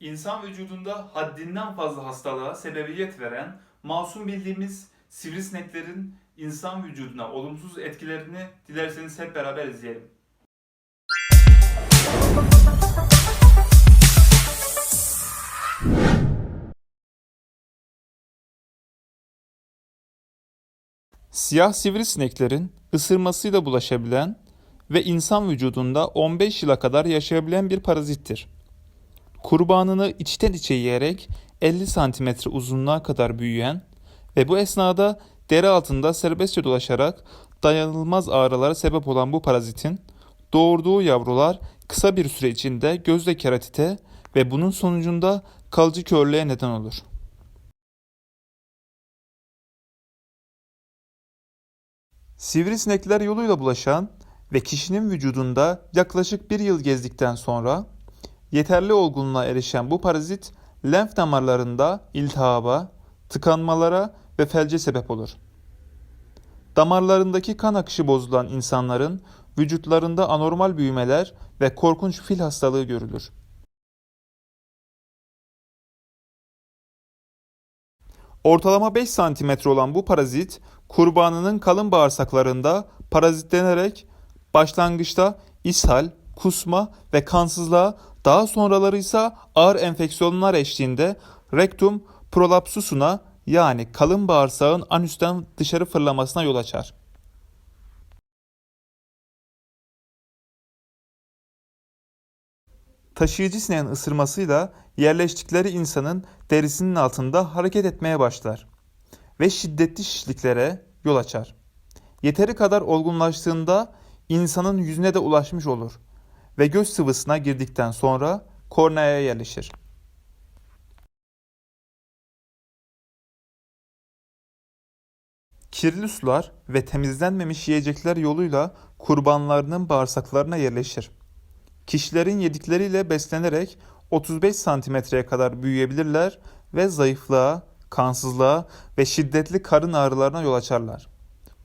İnsan vücudunda haddinden fazla hastalığa sebebiyet veren masum bildiğimiz sivrisineklerin insan vücuduna olumsuz etkilerini dilerseniz hep beraber izleyelim. Siyah sivrisineklerin ısırmasıyla bulaşabilen ve insan vücudunda 15 yıla kadar yaşayabilen bir parazittir. Kurbanını içten içe yiyerek 50 santimetre uzunluğa kadar büyüyen ve bu esnada deri altında serbestçe dolaşarak dayanılmaz ağrılara sebep olan bu parazitin doğurduğu yavrular kısa bir süre içinde gözde keratite ve bunun sonucunda kalıcı körlüğe neden olur. Sivrisinekler yoluyla bulaşan ve kişinin vücudunda yaklaşık bir yıl gezdikten sonra yeterli olgunluğa erişen bu parazit lenf damarlarında iltihaba, tıkanmalara ve felce sebep olur. Damarlarındaki kan akışı bozulan insanların vücutlarında anormal büyümeler ve korkunç fil hastalığı görülür. Ortalama 5 santimetre olan bu parazit kurbanının kalın bağırsaklarında parazitlenerek başlangıçta ishal, kusma ve kansızlığa daha sonraları ise ağır enfeksiyonlar eşliğinde rektum prolapsusuna yani kalın bağırsağın anüsten dışarı fırlamasına yol açar. Taşıyıcı sineğin ısırmasıyla yerleştikleri insanın derisinin altında hareket etmeye başlar ve şiddetli şişliklere yol açar. Yeteri kadar olgunlaştığında insanın yüzüne de ulaşmış olur ve göz sıvısına girdikten sonra korneaya yerleşir. Kirli sular ve temizlenmemiş yiyecekler yoluyla kurbanlarının bağırsaklarına yerleşir. Kişilerin yedikleriyle beslenerek 35 santimetreye kadar büyüyebilirler ve zayıflığa, kansızlığa ve şiddetli karın ağrılarına yol açarlar.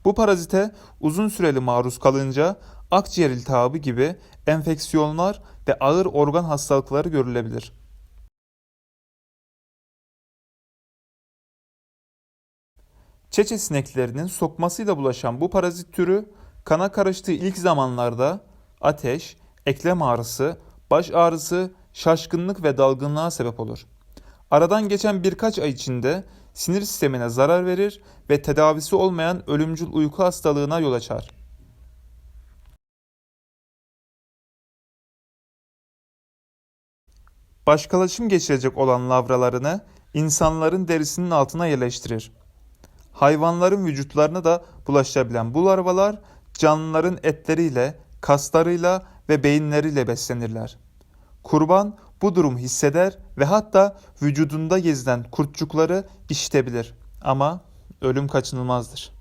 Bu parazite uzun süreli maruz kalınca akciğer iltihabı gibi enfeksiyonlar ve ağır organ hastalıkları görülebilir. Çeçe sineklerinin sokmasıyla bulaşan bu parazit türü kana karıştığı ilk zamanlarda ateş, eklem ağrısı, baş ağrısı, şaşkınlık ve dalgınlığa sebep olur. Aradan geçen birkaç ay içinde sinir sistemine zarar verir ve tedavisi olmayan ölümcül uyku hastalığına yol açar. Başkalaşım geçirecek olan lavralarını insanların derisinin altına yerleştirir. Hayvanların vücutlarına da bulaşabilen bu larvalar canlıların etleriyle, kaslarıyla ve beyinleriyle beslenirler. Kurban bu durumu hisseder ve hatta vücudunda gezilen kurtçukları işitebilir. Ama ölüm kaçınılmazdır.